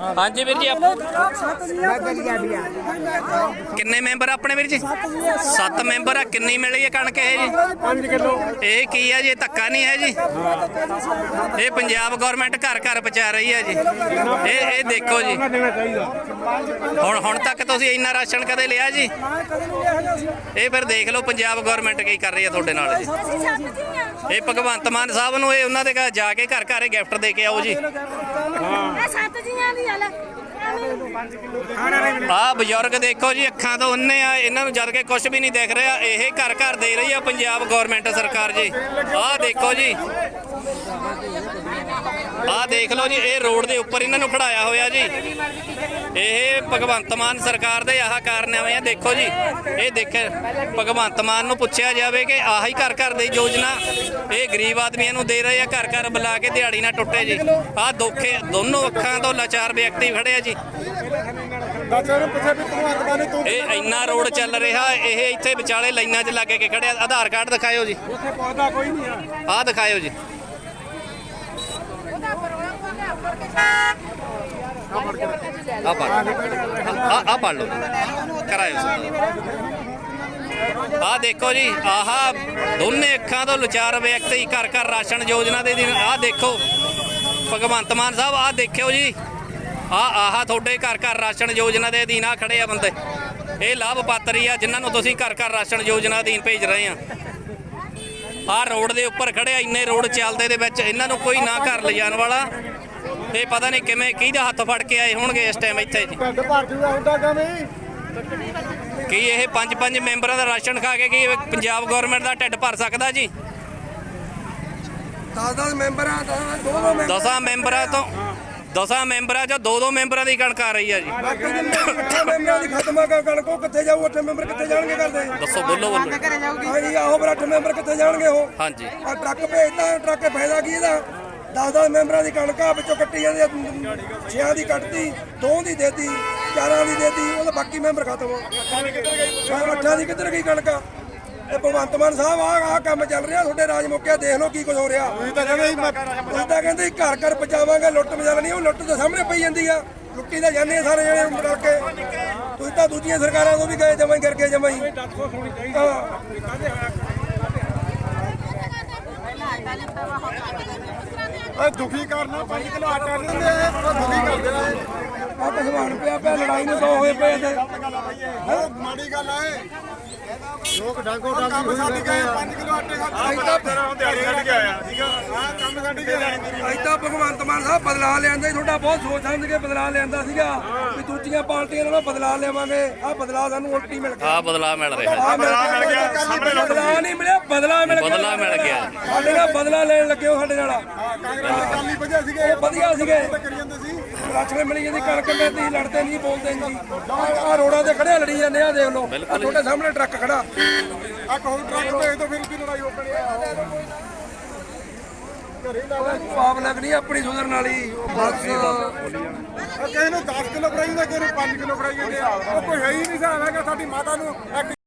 ਹਾਂਜੀ ਵੀਰ ਜੀ ਆਪ- ਕਿੰਨੇ ਮੈਂਬਰ ਆ ਆਪਣੇ ਵੀਰ ਜੀ? ਸੱਤ ਮੈਂਬਰ ਆ ਕਿੰਨੀ ਮਿਲੀ ਹੈ ਕਣਕ ਇਹ ਜੀ? 5 ਕਿਲੋ। ਇਹ ਕੀ ਹੈ ਜੀ ਇਹ ਧੱਕਾ ਨਹੀਂ ਹੈ ਜੀ? ਇਹ ਪੰਜਾਬ ਗਵਰਨਮੈਂਟ ਘਰ ਘਰ ਪਹੁੰਚਾ ਰਹੀ ਹੈ ਜੀ। ਇਹ ਇਹ ਦੇਖੋ ਜੀ। ਦੇਣਾ ਚਾਹੀਦਾ ਹੁਣ ਹੁਣ ਤੱਕ ਤੁਸੀਂ ਇੰਨਾ ਰਾਸ਼ਨ ਕਦੇ ਲਿਆ ਜੀ? ਇਹ ਫਿਰ ਦੇਖ ਲਓ ਪੰਜਾਬ ਗਵਰਨਮੈਂਟ ਕੀ ਕਰ ਰਹੀ ਹੈ ਤੁਹਾਡੇ ਨਾਲ ਜੀ। ਇਹ ਭਗਵੰਤ ਮਾਨ ਸਾਹਿਬ ਨੂੰ ਇਹ ਉਹਨਾਂ ਦੇ ਘਰ ਜਾ ਕੇ ਘਰ ਘਰ ਗਿਫਟ ਦੇ ਕੇ ਆਓ ਜੀ। ਇਹ ਸੱਤ ਜੀਆਂ ਦੀ 来来来。ਆ ਬਜ਼ੁਰਗ ਦੇਖੋ ਜੀ, ਅੱਖਾਂ ਤੋਂ ਅੰਨੇ ਆ, ਇਹਨਾਂ ਨੂੰ ਜਦ ਕੇ ਕੁਝ ਵੀ ਨਹੀਂ ਦਿਖ ਰਿਹਾ, ਇਹ ਘਰ ਘਰ ਦੇ ਰਹੀ ਆ ਪੰਜਾਬ ਗਵਰਨਮੈਂਟ ਸਰਕਾਰ ਜੀ। ਆਹ ਦੇਖੋ ਜੀ। ਆਹ ਦੇਖ ਲਓ ਜੀ, ਇਹ ਰੋਡ ਦੇ ਉੱਪਰ ਇਹਨਾਂ ਨੂੰ ਖੜਾਇਆ ਹੋਇਆ ਜੀ। ਇਹ ਭਗਵੰਤ ਮਾਨ ਸਰਕਾਰ ਦੇ ਆਹ ਕਾਰਨਾਮੇ ਆ, ਦੇਖੋ ਜੀ। ਇਹ ਦੇਖ, ਭਗਵੰਤ ਮਾਨ ਨੂੰ ਪੁੱਛਿਆ ਜਾਵੇ ਕਿ ਆਹੀ ਘਰ ਘਰ ਦੀ ਯੋਜਨਾ ਇਹ ਗਰੀਬ ਆਦਮੀਆਂ ਨੂੰ ਦੇ ਰਹੇ ਆ, ਘਰ ਘਰ ਬੁਲਾ ਕੇ ਦਿਹਾੜੀ ਨਾ ਟੁੱਟੇ ਜੀ। ਆਹ ਦੋਖੇ, ਦੋਨੋਂ ਅੱਖਾਂ ਤੋਂ ਲਾਚਾਰ ਵਿਅਕਤੀ ਖੜੇ ਆ ਜੀ। ਦੱਸ ਉਹਨੂੰ ਪੁੱਛਿਆ ਵੀ ਭਗਵੰਤ ਮਾਨ ਨੇ ਤੂੰ ਇਹ ਇੰਨਾ ਰੋਡ ਚੱਲ ਰਿਹਾ ਇਹ ਇੱਥੇ ਵਿਚਾਲੇ ਲਾਈਨਾਂ 'ਚ ਲੱਗੇ ਕੇ ਖੜਿਆ ਆਧਾਰ ਕਾਰਡ ਦਿਖਾਇਓ ਜੀ। ਉੱਥੇ ਪਹੁੰਚਦਾ ਕੋਈ ਨਹੀਂ ਆ। ਆਹ ਦਿਖਾਇਓ ਜੀ। ਆ ਪੜ ਆ ਆ ਪੜ ਲਓ। ਕਰਾਇਓ ਆ ਦੇਖੋ ਜੀ ਆਹ ਦੋਨੇ ਅੱਖਾਂ ਤੋਂ ਲਚਾਰ ਵਿਅਕਤੀ ਘਰ ਘਰ ਰਾਸ਼ਨ ਯੋਜਨਾ ਦੇ ਦਿਨ ਆਹ ਦੇਖੋ। ਭਗਵੰਤ ਮਾਨ ਸਾਹਿਬ ਆਹ ਦੇਖਿਓ ਜੀ। ਆ ਆਹ ਤੁਹਾਡੇ ਘਰ ਘਰ ਰਾਸ਼ਨ ਯੋਜਨਾ ਦੇ ਅਧੀਨ ਆ ਖੜੇ ਆ ਬੰਦੇ। ਇਹ ਲਾਭ ਪਾਤਰੀ ਆ ਜਿਨ੍ਹਾਂ ਨੂੰ ਤੁਸੀਂ ਘਰ ਘਰ ਰਾਸ਼ਨ ਯੋਜਨਾ ਅਧੀਨ ਭੇਜ ਰਹੇ ਆ। ਆਹ ਰੋਡ ਦੇ ਉੱਪਰ ਖੜਿਆ ਇੰਨੇ ਰੋਡ ਚੱਲਦੇ ਦੇ ਵਿੱਚ ਇਹਨਾਂ ਨੂੰ ਕੋਈ ਨਾ ਘਰ ਲਿਜਾਣ ਵਾਲਾ। ਤੇ ਪਤਾ ਨਹੀਂ ਕਿਵੇਂ ਕਿਹਦਾ ਹੱਥ ਫੜ ਕੇ ਆਏ ਹੋਣਗੇ ਇਸ ਟਾਈਮ ਇੱਥੇ ਜੀ। ਢਿੱਡ ਭਰ ਜੂਗਾ ਹੁੰਦਾ ਕਿਵੇਂ? ਕੀ ਇਹ ਪੰਜ ਪੰਜ ਮੈਂਬਰਾਂ ਦਾ ਰਾਸ਼ਨ ਖਾ ਕੇ ਕੀ ਪੰਜਾਬ ਗਵਰਨਮੈਂਟ ਦਾ ਢਿੱਡ ਭਰ ਸਕਦਾ ਜੀ? 10-10 ਮੈਂਬਰ ਆ ਦੋ ਦੋ ਮੈਂਬਰ ਦਸਾਂ ਮੈਂਬਰਾਂ ਤੋਂ। ਦਸਾਂ ਮੈਂਬਰਾਂ ਚੋਂ ਦੋ ਦੋ ਮੈਂਬਰਾਂ ਦੀ ਕਣਕ ਆ ਰਹੀ ਆ ਜੀ। ਬਾਕੀ ਦੇ ਮੈਂਬਰਾਂ ਦੀ ਖਤਮ ਆ ਕੇ ਕਣਕ ਉਹ ਕਿੱਥੇ ਜਾਊ? ਅੱਠ ਮੈਂਬਰ ਕਿੱਥੇ ਜਾਣਗੇ ਕਰਦੇ? ਦੱਸੋ ਬੋਲੋ ਬੋਲੋ। ਹਾਂਜੀ ਆਹੋ ਅੱਠ ਮੈਂਬਰ ਕਿੱਥੇ ਜਾਣਗੇ ਉਹ? ਹਾਂਜੀ। ਆ ਟਰੱਕ ਭੇਜਦਾ ਟਰੱਕ ਫਾਇਦਾ ਕੀ ਇਹਦਾ? 10-10 ਮੈਂਬਰਾਂ ਦੀ ਕਣਕਾਂ ਵਿੱਚੋਂ ਕੱਟੀ ਜਾਂਦੀ ਆ ਛਿਆਂ ਦੀ ਕੱਟਦੀ ਦੋ ਦੀ ਦੇਤੀ ਚਾਰਾਂ ਦੀ ਦੇਤੀ ਉਹ ਤਾਂ ਬਾਕੀ ਮੈਂਬਰ ਖਤਮ ਆ। ਅੱਠਾਂ ਦੀ ਕਿੱਧਰ ਗਈ ਕਣਕਾਂ? ਇਹ ਭਗਵੰਤ ਮਾਨ ਸਾਹਿਬ ਆ ਆ ਕੰਮ ਚੱਲ ਰਿਹਾ ਤੁਹਾਡੇ ਰਾਜ ਮੁੱਕਿਆ ਦੇਖ ਲਓ ਕੀ ਕੁਝ ਹੋ ਰਿਹਾ। ਤੁਸੀਂ ਤਾਂ ਕਹਿੰਦੇ ਤੁਸੀਂ ਤਾਂ ਕਹਿੰਦੇ ਸੀ ਘਰ ਘਰ ਪਹੁੰਚਾਵਾਂਗੇ ਲੁੱਟ ਮਚਾਲਣੀ ਉਹ ਲੁੱਟ ਦੇ ਸਾਹਮਣੇ ਪਈ ਜਾਂਦੀ ਆ। ਲੁੱਟੀ ਤਾਂ ਜਾਂਦੇ ਆ ਸਾਰੇ ਜਣੇ ਮਿਲ ਕੇ। ਤੁਸੀਂ ਤਾਂ ਦੂਜੀਆਂ ਸਰਕਾਰਾਂ ਤੋਂ ਵੀ ਗਏ ਜਮਾਂ ਹੀ ਕਰਕੇ ਜਮਾਂ ਹੀ। ਆ ਦੁਖੀ ਕਰਨਾ 5 ਕਿਲੋ ਆਟਾ ਦਿੰਦੇ ਆ ਦੁਖੀ ਕਰਦੇ ਆ। ਆ ਭਗਵਾਨ ਪਿਆ ਪਿਆ ਲੜਾਈ ਨੂੰ ਦੋ ਹੋਏ ਪਏ ਤੇ ਮਾੜੀ ਗੱਲ ਆ ਲੋਕ ਡਾਂਗੋ ਡਾਂਗੀ ਛੱਡ ਗਏ 5 ਕਿਲੋ ਆਟੇ ਅੱਜ ਤਾਂ ਤੇਰਾ ਉਹ ਦਿਹਾੜੀ ਛੱਡ ਕੇ ਆਇਆ ਠੀਕ ਆ? ਆ ਕੰਮ ਛੱਡ ਕੇ ਲੈਣੀ ਤੇਰੀ ਅੱਜ ਤਾਂ ਭਗਵੰਤ ਮਾਨ ਸਾਹਿਬ ਬਦਲਾ ਲਿਆਂਦਾ ਸੀ, ਤੁਹਾਡਾ ਬਹੁਤ ਸੋਚ ਸਮਝ ਕੇ ਬਦਲਾ ਲਿਆਂਦਾ ਸੀਗਾ ਵੀ ਦੂਜੀਆਂ ਪਾਰਟੀਆਂ ਨਾਲੋਂ ਬਦਲਾ ਲਿਆਵਾਂਗੇ। ਆ ਬਦਲਾ ਸਾਨੂੰ ਉਲਟੀ ਮਿਲ ਗਿਆ। ਆ ਬਦਲਾ ਮਿਲ ਰਿਹਾ। ਆ ਮਿਲ ਗਿਆ ਸਾਹਮਣੇ ਲੋਕ ਬਦਲਾ ਨਹੀਂ ਮਿਲਿਆ ਬਦਲਾ ਮਿਲ ਗਿਆ। ਬਦਲਾ ਮਿਲ ਗਿਆ। ਸਾਡੇ ਨਾਲ ਬਦਲਾ ਲੈਣ ਲੱਗੇ ਹੋ ਸਾਡੇ ਨਾਲ। ਕਾਂਗਰਸ ਕਾਲੀ ਵਜ੍ਹਾ ਸੀਗੇ। ਇਹ ਵਧੀਆ ਸੀਗੇ। ਰਾਸ਼ਨ ਮਿਲੀ ਜਾਂਦੀ ਕਣਕ ਮੈਂ ਤੁਸੀਂ ਲੜਦੇ ਨਹੀਂ ਬੋਲਦੇ ਨਹੀਂ। ਆ ਰੋਡਾਂ ਤੇ ਖੜੇ ਲੜੀ ਜਾਂਦੇ ਆ ਦੇਖ ਲਓ। ਆਹ ਤੁਹਾਡੇ ਸਾਹਮਣੇ ਟਰੱਕ ਖੜਾ। ਆ ਕਹੋ ਟਰੱਕ ਭੇਜ ਦੋ ਫਿਰ ਕੀ ਲੜਾਈ ਹੋ ਪਣੀ ਆ। ਘਰੇ ਲਾ ਲੈ। ਪਾਪ ਲੱਗਣੀ ਆਪਣੀ ਸੁਧਰਨ ਵਾਲੀ। ਉਹ ਬਸ। ਆ ਕਿਸੇ ਨੂੰ 10 ਕਿਲੋ ਫੜਾਈ ਜਾਂਦਾ ਕਿਸੇ ਨੂੰ 5 ਕਿਲੋ ਫੜਾਈ ਜਾਂਦੇ ਆ। ਉਹ ਕੋਈ ਹੈ ਹੀ ਨਹੀਂ ਹਿਸਾਬ ਹੈਗਾ ਸਾਡੀ ਮਾਤਾ ਨੂੰ